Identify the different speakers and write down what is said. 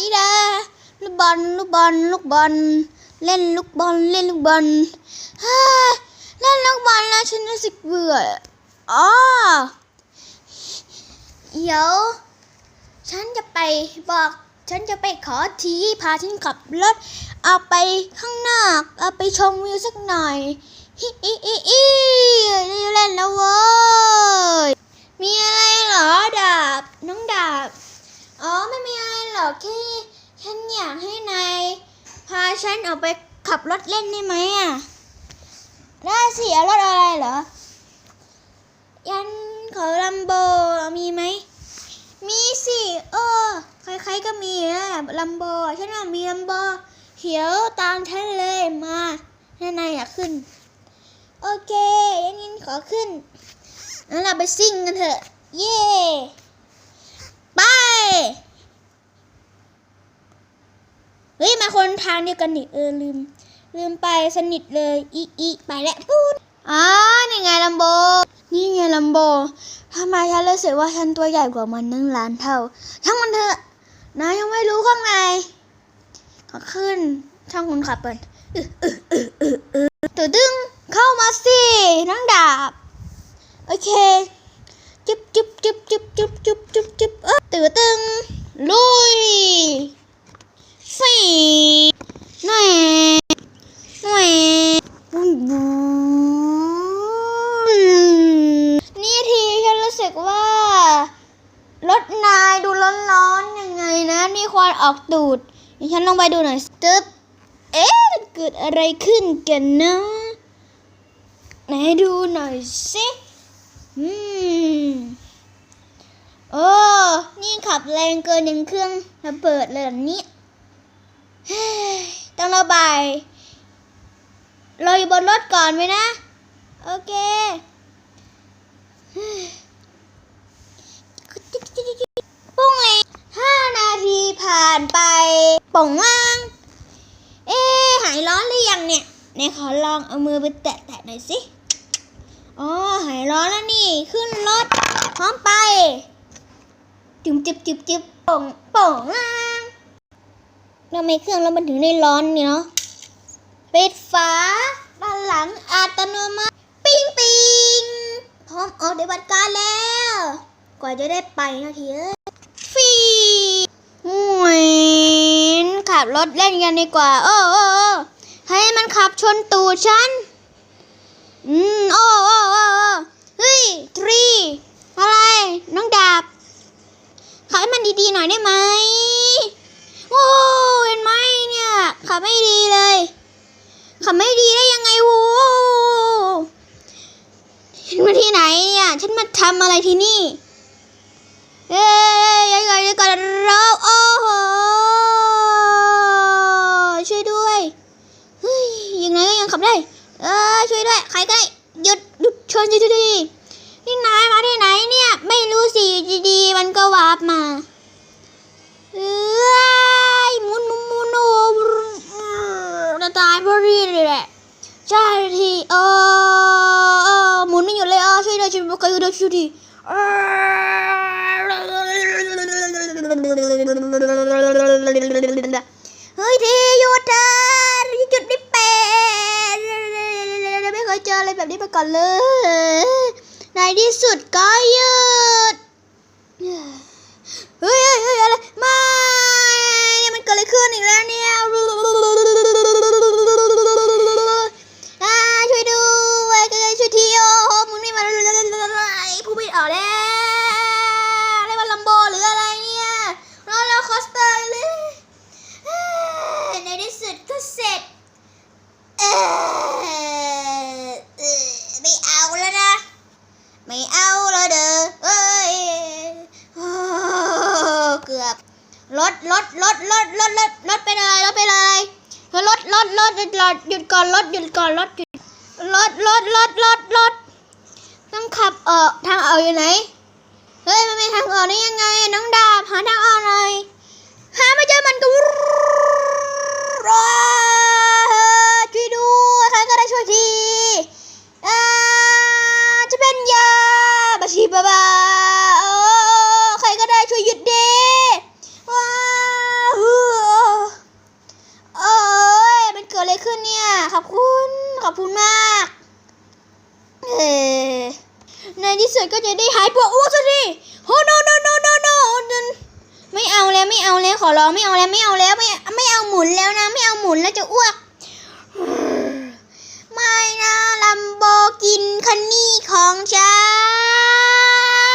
Speaker 1: ดีดาลูกบอลลูกบอลลูกบอล เล่นลูกบอลเล่นลูกบอลฮ่าเล่นลูกบอลแล้วฉันรู้สึกเบื่ออ๋อเดี๋ยว ฉันจะไปบอก ฉันจะไปขอทีพาฉันขับรถเอาไปข้างนอกเอาไปชมวิวสักหน่อยฮิอีอีอีนี่เล่นแล้วเว้ย มีอะไรเหรอดาบ น้องดาบ อ๋อไม่มีอะไรหรอกแค่ฉันอยากให้นายพา ฉันออกไปขับรถเล่นได้ไหมอะ ได้สิเอารถอะไรเหรอ ยันขอลัมโบมีไหม มีสิเออใครๆก็มีนะลัมโบฉันว่ามีลัมโบเขียวตามฉันเลยมาถ้านายอยากขึ้น โอเคยันยินขอขึ้นงั้นเราไปซิ่งกันเถอะ เย้ ไป เฮ้ยมาคนทางเดียวกันนี่เออลืม ลืมไปสนิทเลยอีอีไปแล้วพูดอ๋อนี่ไงลัมโบ นี่ไงลัมโบทำไมฉันรู้สึกว่าฉันตัวใหญ่กว่ามันหนึ่งล้านเท่า ทั้งมันเถอะนายยังไม่รู้ข้างในขอขึ้นช่างคนขับเปิดตัวดึงเข้ามาสินังดาบ โอเค จุ๊บจุ๊บจุ๊บจุ๊บจุ๊บจุ๊บจุ๊บจุ๊บเออตื่นตึงลุยฟีแหน่แหน่บุ้นบุ้นนี่ทีฉันรู้สึกว่า รถนายดูร้อนๆยังไงนะนี่ควันออกตูดฉันลงไปดูหน่อยตึ๊บเอ๊ะมันเกิดอะไรขึ้นกันนะไหนดูหน่อยสิอืมโอ้นี่ขับแรงเกินยังเครื่องระเบิดเลยนี้ต้องระบายเรออยู่บนรถก่อนไหมนะ โอเคเฮ้ย ปุ้งเลยห้านาทีผ่านไปป่องว่าง เอ๊หายร้อนหรือยังเนี่ยไหนขอลองเอามือไปแตะๆหน่อยสิอ๋อหายร้อนแล้วนี่ขึ้นรถพร้อมไปจิบจิบจิบจิบป่องป่องล่างทำไมเครื่องแล้วมันถึงได้ร้อนเนี่ยเนาะปิดฝาด้านหลังอัตโนมัติ ปิ้งปิงพร้อมออกปฏิบัติการแล้ว กว่าจะได้ไปนาทีเอ้ยฟีหวยขั บรถเล่นกันดีกว่า โอ้โอ้โอ้ให้มันขับชนตูดฉัน อืมโอ้โอ้โอ้โอ้เฮ้ยทรีอะไร น้องดาบขับให้มันดีๆหน่อยได้ไหมโอ้เห็นไหมเนี่ย ขับไม่ดีเลย ขับไม่ดีได้ยังไงโว้ฉันมาที่ไหนเนี่ย ฉันมาทำอะไรที่นี่ เอ้ยยังไงยังไงเราโอ้โห ช่วยด้วย เฮ้ย ยังไงก็ยังขับได้ เออช่วยด้วย ใคร ก็ได้หยุดหยุดชนหยุดหยุดหยุดนี่นายมาที่ไหนเนี่ย ไม่รู้สิดีๆมันก็วาร์ปมาเอ้ยมุนมุนมุนโอ้จะตายพอดีเลยแหละใช่ทีเออเออหมุนไม่หยุดเลยเออช่วยด้วยช่วยด้วยช่วยด้วยช่วยด้วยเฮ้ยทีหยุดเถอ เคยเจออะไรแบบนี้มาก่อนเลย ในที่สุดก็หยุด เฮ้ยเฮ้ยอะไรไม่มันเกิดอะไรขึ้นอีกแล้วเนี่ยช่วยด้วยช่วยทีโอมึงนี่มันผู้บิดออกแล้วอะไรมันลัมโบหรืออะไรเนี่ยรอแล้วคอสเตอร์เลยในที่สุดก็เสร็จเออเออไม่เอาแล้วนะ ไม่เอาแล้วเด้อเอ้ย โอ้เกือบรถรถรถรถรถรถรถไปเลยรถไปเลยรถ รถรถหยุดรถหยุดก่อนรถหยุดก่อนรถหยุดรถรถรถรถรถต้องขับเออทางออกอยู่ไหนเฮ้ยมันมีทางออกได้ยังไง น้องดาบหาทางออกหน่อยหาไม่เจอมันก็รอช่วยด้วยใครก็ได้ช่วยทีอ่าจะเป็นยาบาชีบาบาโอ้ใครก็ได้ช่วยหยุดเดว้าว ขอบคุณมากเออในที่สุดก็จะได้หายปวดอ้วกสักทีโอ้โนโนโนโนโนไม่เอาแล้วไม่เอาแล้วขอร้องไม่เอาแล้วไม่เอาแล้วไม่ไม่เอาหมุนแล้วนะ ไม่เอาหมุนแล้วจะอ้วก ไม่นะลัมโบกินคันนี่ของฉัน